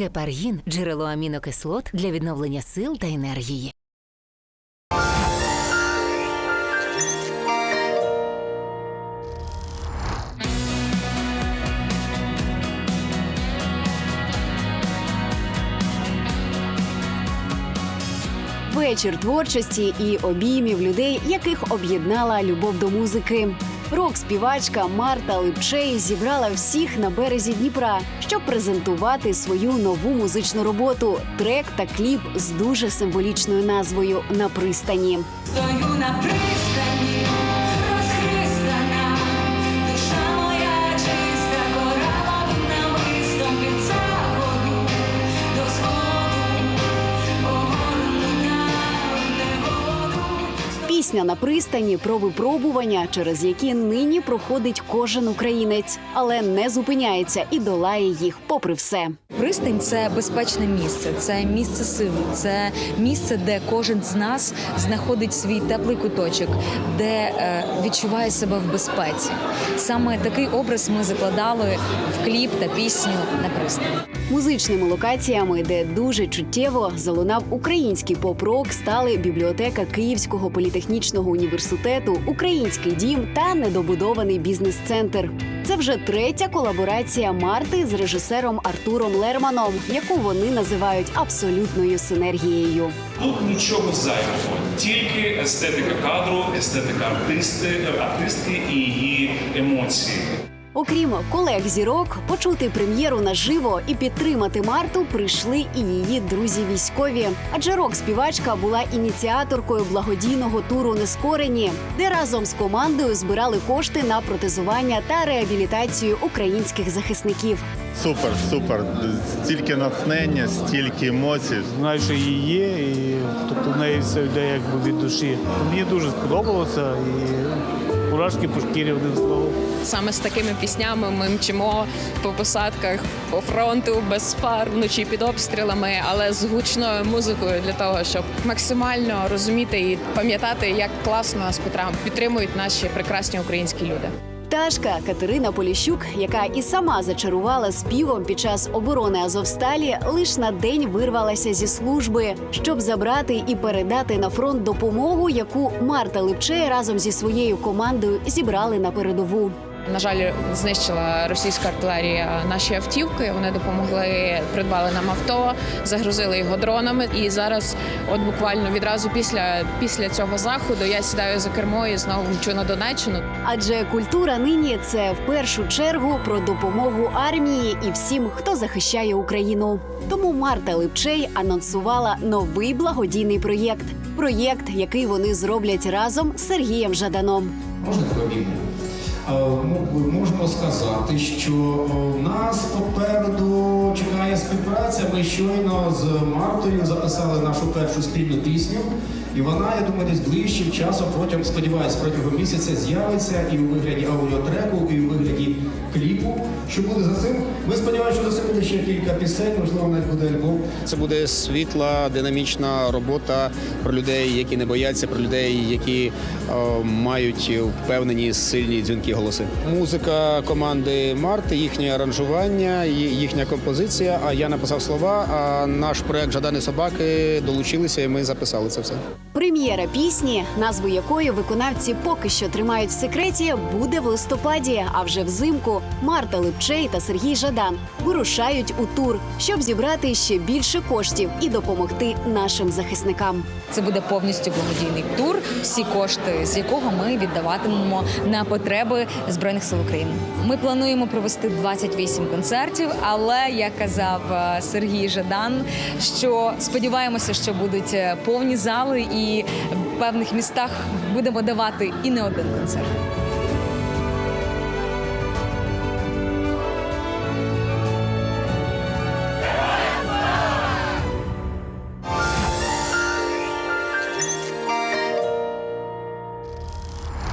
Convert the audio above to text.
Гепаргін джерело амінокислот для відновлення сил та енергії. Вечір творчості і обіймів людей, яких об'єднала любов до музики. Рок-співачка Марта Липчей зібрала всіх на березі Дніпра, щоб презентувати свою нову музичну роботу, трек та кліп з дуже символічною назвою на пристані. Стою на пристані, Пісня на пристані про випробування, через які нині проходить кожен українець, але не зупиняється і долає їх попри все. Пристань це безпечне місце, це місце сили, це місце, де кожен з нас знаходить свій теплий куточок, де е, відчуває себе в безпеці. Саме такий образ ми закладали в кліп та пісню на пристані. Музичними локаціями, де дуже чуттєво залунав український поп-рок, стали бібліотека Київського політехнічного університету, український дім та недобудований бізнес-центр. Це вже третя колаборація Марти з режисером Артуром Лерманом, яку вони називають абсолютною синергією. Тут нічого зайвого, тільки естетика кадру, естетика артисти, артистки і її емоції. Окрім колег зірок, почути прем'єру наживо і підтримати Марту прийшли і її друзі військові. Адже рок-співачка була ініціаторкою благодійного туру Нескорені, де разом з командою збирали кошти на протезування та реабілітацію українських захисників. Супер, супер. Стільки натхнення, стільки емоцій. знаю, що її є, і тобто в неї все йде якби від душі. Мені дуже сподобалося і мурашки по шкірі одним словом. Саме з такими піснями ми мчимо по посадках по фронту без фар вночі під обстрілами, але з гучною музикою для того, щоб максимально розуміти і пам'ятати, як класно нас підтримують наші прекрасні українські люди. Пташка Катерина Поліщук, яка і сама зачарувала співом під час оборони Азовсталі, лиш на день вирвалася зі служби, щоб забрати і передати на фронт допомогу, яку Марта Липчея разом зі своєю командою зібрали на передову. На жаль, знищила російська артилерія наші автівки. Вони допомогли, придбали нам авто, загрузили його дронами. І зараз, от буквально відразу після, після цього заходу, я сідаю за кермо і знову мчу на Донеччину. Адже культура нині це в першу чергу про допомогу армії і всім, хто захищає Україну. Тому Марта Липчей анонсувала новий благодійний проєкт. Проєкт, який вони зроблять разом з Сергієм Жаданом. Можна? Е, м- Можемо сказати, що е, нас попереду чекає співпраця. Ми щойно з Мартою записали нашу першу спільну пісню, і вона, я думаю, десь ближчим часом протягом сподіваюсь, протягом місяця з'явиться і у вигляді аудіотреку, і у вигляді кліпу. Що буде за цим? Ми сподіваємося, що за цим буде ще кілька пісень, можливо, навіть буде альбом. Це буде світла, динамічна робота про людей, які не бояться, про людей, які е, мають впевнені сильні дзвінки голоси. Музика команди Марти, їхнє аранжування, їхня композиція. А я написав слова. А наш проект Жадани собаки долучилися, і ми записали це все. Прем'єра пісні, назву якої виконавці поки що тримають в секреті, буде в листопаді. А вже взимку Марта Липчей та Сергій Жадан вирушають у тур, щоб зібрати ще більше коштів і допомогти нашим захисникам. Це буде повністю благодійний тур, всі кошти з якого ми віддаватимемо на потреби збройних сил України. Ми плануємо провести 28 концертів, але як казав е, Сергій Жадан, що сподіваємося, що будуть е, повні зали, і в певних містах будемо давати і не один концерт.